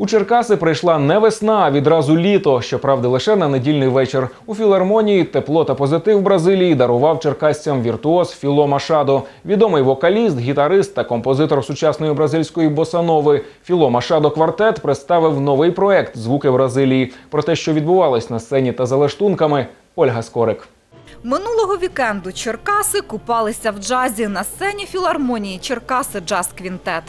У Черкаси прийшла не весна, а відразу літо. Щоправда, лише на недільний вечір. У філармонії тепло та позитив Бразилії дарував черкасцям віртуоз Філо Машадо, відомий вокаліст, гітарист та композитор сучасної бразильської босанови. Філо Машадо Квартет представив новий проект Звуки Бразилії. Про те, що відбувалось на сцені та за лаштунками, Ольга Скорик. Минулого вікенду Черкаси купалися в джазі на сцені філармонії Черкаси Джаз Квінтет.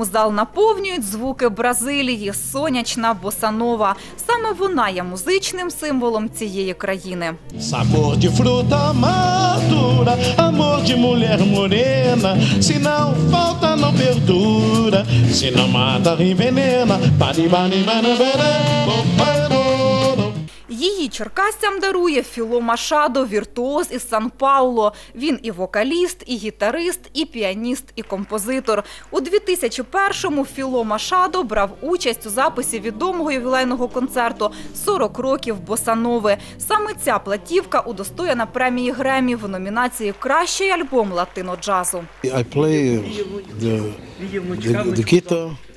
Потому зал наповнюють звуки Бразилії, сонячна босанова. Саме вона є музичним символом цієї країни. Sabor de fruta madura, amor de mulher morena. Se não falta, não perdura. Se não mata, envenena. Bom, baro. Її черкасцям дарує Філо Машадо, віртуоз із Сан-Пауло. Він і вокаліст, і гітарист, і піаніст, і композитор. У 2001-му Філо Машадо брав участь у записі відомого ювілейного концерту «40 років босанови. Саме ця платівка удостоєна премії Гремі в номінації Кращий альбом латино-джазу. I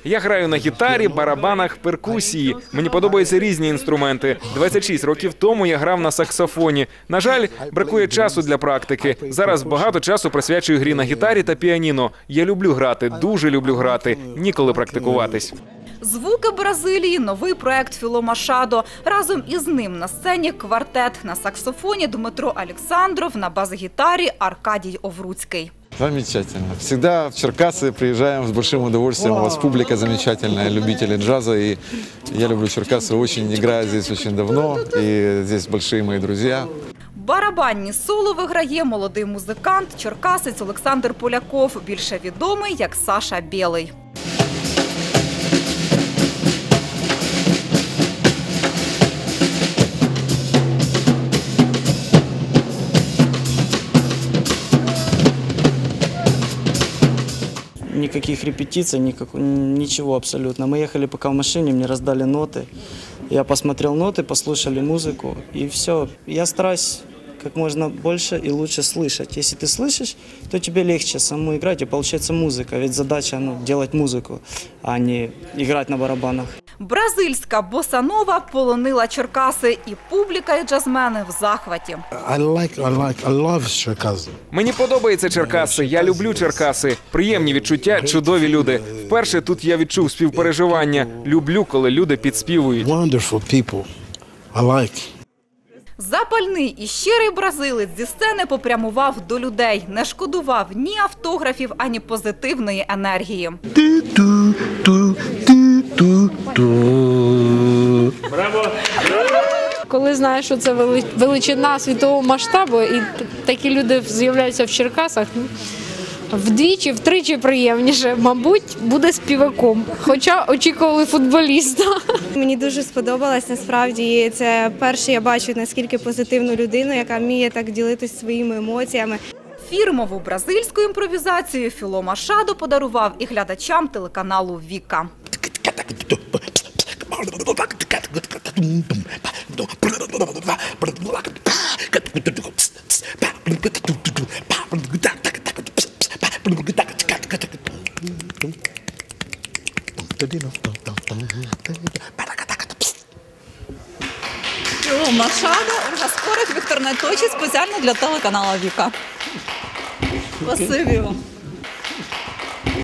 Я граю на гітарі, барабанах, перкусії. Мені подобаються різні інструменти. 26 років тому я грав на саксофоні. На жаль, бракує часу для практики. Зараз багато часу присвячую грі на гітарі та піаніно. Я люблю грати, дуже люблю грати. Ніколи практикуватись. Звуки Бразилії новий проект Філо Машадо. Разом із ним на сцені квартет на саксофоні Дмитро Олександров, на бас-гітарі Аркадій Овруцький. Замечательно. Всегда в Черкассы приезжаем с большим удовольствием. У вас публика замечательная, любители джаза. И я люблю Черкассы очень, играю здесь очень давно. И здесь большие мои друзья. Барабанні соло виграє молодий музикант, черкасець Олександр Поляков, більше відомий як Саша Білий. Никаких репетиций, никак, ничего абсолютно. Мы ехали пока в машине, мне раздали ноты. Я посмотрел ноты, послушали музыку, и все. Я стараюсь как можно больше и лучше слышать. Если ты слышишь, то тебе легче саму играть, и получается музыка. Ведь задача ну, делать музыку, а не играть на барабанах. Бразильська босанова полонила Черкаси, і публіка і джазмени в захваті. I like, I like, I love Cherkasy. Мені подобається Черкаси. Я люблю Черкаси. Приємні відчуття, чудові люди. Вперше тут я відчув співпереживання. Люблю, коли люди підспівують. Wonderful people. I like. Запальний і щирий бразилець зі сцени попрямував до людей, не шкодував ні автографів, ані позитивної енергії. Do, do, do. Коли знаєш, що це величина світового масштабу, і такі люди з'являються в Черкасах, ну, вдвічі, втричі приємніше. Мабуть, буде співаком. Хоча очікували футболіста. Мені дуже сподобалось насправді. Це перше я бачу наскільки позитивну людину, яка вміє так ділитися своїми емоціями. Фірмову бразильську імпровізацію Філо Машадо подарував і глядачам телеканалу Віка. Філо Машадо, Ольга Скорик, Віктор Найточі спеціально для телеканалу Віка. Спасибі вам.